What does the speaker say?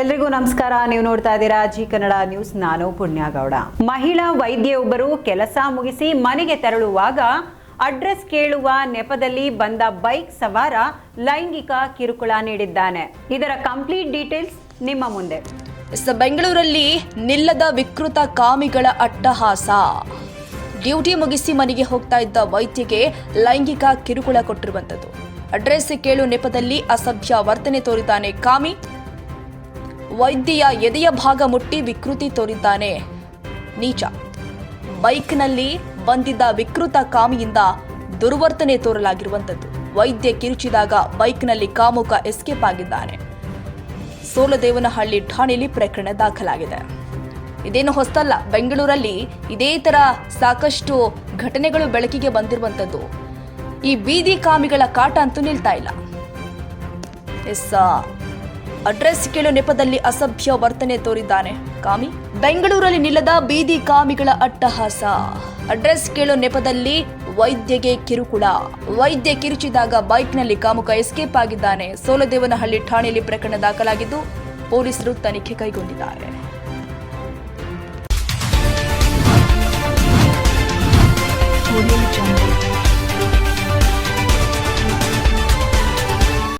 ಎಲ್ರಿಗೂ ನಮಸ್ಕಾರ. ನೀವು ನೋಡ್ತಾ ಇದ್ದೀರಾ ಜಿ ಕನ್ನಡ ನ್ಯೂಸ್. ನಾನು ಪುಣ್ಯಗೌಡ ಮಹಿಳಾ ವೈದ್ಯೆಯೊಬ್ಬರು ಕೆಲಸ ಮುಗಿಸಿ ಮನೆಗೆ ತೆರಳುವಾಗ ಅಡ್ರೆಸ್ ಕೇಳುವ ನೆಪದಲ್ಲಿ ಬಂದ ಬೈಕ್ ಸವಾರ ಲೈಂಗಿಕ ಕಿರುಕುಳ ನೀಡಿದ್ದಾನೆ. ಇದರ ಕಂಪ್ಲೀಟ್ ಡೀಟೇಲ್ಸ್ ನಿಮ್ಮ ಮುಂದೆ. ಬೆಂಗಳೂರಲ್ಲಿ ನಿಲ್ಲದ ವಿಕೃತ ಕಾಮಿಗಳ ಅಟ್ಟಹಾಸ. ಡ್ಯೂಟಿ ಮುಗಿಸಿ ಮನೆಗೆ ಹೋಗ್ತಾ ಇದ್ದ ವೈದ್ಯಗೆ ಲೈಂಗಿಕ ಕಿರುಕುಳ ಕೊಟ್ಟಿರುವಂಥದ್ದು. ಅಡ್ರೆಸ್ ಕೇಳು ನೆಪದಲ್ಲಿ ಅಸಭ್ಯ ವರ್ತನೆ ತೋರಿದ್ದಾನೆ ಕಾಮಿ. ವೈದ್ಯೆಯ ಎದೆಯ ಭಾಗ ಮುಟ್ಟಿ ವಿಕೃತಿ ತೋರಿದ್ದಾನೆ. ನೀಚ. ಬೈಕ್ನಲ್ಲಿ ಬಂದಿದ್ದ ವಿಕೃತ ಕಾಮಿಯಿಂದ ದುರ್ವರ್ತನೆ ತೋರಲಾಗಿರುವಂಥದ್ದು. ವೈದ್ಯ ಕಿರುಚಿದಾಗ ಬೈಕ್ನಲ್ಲಿ ಕಾಮುಕ ಎಸ್ಕೇಪ್ ಆಗಿದ್ದಾನೆ. ಸೋಲದೇವನಹಳ್ಳಿ ಠಾಣೆಯಲ್ಲಿ ಪ್ರಕರಣ ದಾಖಲಾಗಿದೆ. ಇದೇನು ಹೊಸ್ತಲ್ಲ, ಬೆಂಗಳೂರಲ್ಲಿ ಇದೇ ತರ ಸಾಕಷ್ಟು ಘಟನೆಗಳು ಬೆಳಕಿಗೆ ಬಂದಿರುವಂಥದ್ದು. ಈ ಬೀದಿ ಕಾಮಿಗಳ ಕಾಟ ಅಂತೂ ನಿಲ್ತಾ ಇಲ್ಲ. ಎಸ್ ಅಡ್ರೆಸ್ ಕೇಳುವ ನೆಪದಲ್ಲಿ ಅಸಭ್ಯ ವರ್ತನೆ ತೋರಿದ್ದಾನೆ. ಕಾಮಿ, ಬೆಂಗಳೂರಲ್ಲಿ ನಿಲ್ಲದ ಬೀದಿ ಕಾಮಿಗಳ ಅಟ್ಟಹಾಸ. ಅಡ್ರೆಸ್ ಕೇಳೋ ನೆಪದಲ್ಲಿ ವೈದ್ಯಗೆ ಕಿರುಕುಳ. ವೈದ್ಯ ಕಿರುಚಿದಾಗ ಬೈಕ್ನಲ್ಲಿ ಕಾಮುಕ ಎಸ್ಕೇಪ್ ಆಗಿದ್ದಾನೆ. ಸೋಲದೇವನಹಳ್ಳಿ ಠಾಣೆಯಲ್ಲಿ ಪ್ರಕರಣ ದಾಖಲಾಗಿದ್ದು ಪೊಲೀಸರು ತನಿಖೆ ಕೈಗೊಂಡಿದ್ದಾರೆ.